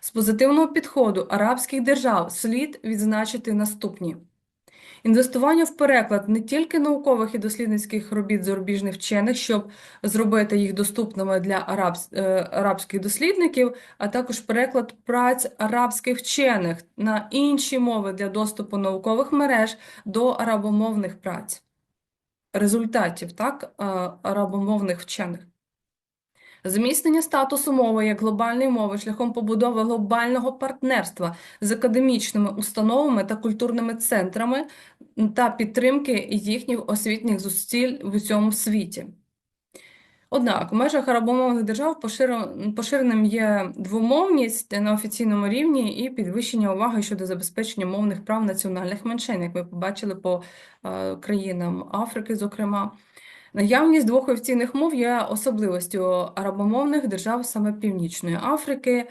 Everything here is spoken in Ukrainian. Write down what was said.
З позитивного підходу арабських держав слід відзначити наступні. Інвестування в переклад не тільки наукових і дослідницьких робіт зарубіжних вчених, щоб зробити їх доступними для арабс- е, арабських дослідників, а також переклад праць арабських вчених на інші мови для доступу наукових мереж до арабомовних праць. Результатів, так, е, арабомовних вчених. Зміцнення статусу мови як глобальної мови шляхом побудови глобального партнерства з академічними установами та культурними центрами та підтримки їхніх освітніх зусиль в усьому світі. Однак, в межах арабомовних держав поширеним є двомовність на офіційному рівні і підвищення уваги щодо забезпечення мовних прав національних меншин, як ви побачили по е, країнам Африки, зокрема. Наявність двох офіційних мов є особливостю арабомовних держав саме Північної Африки,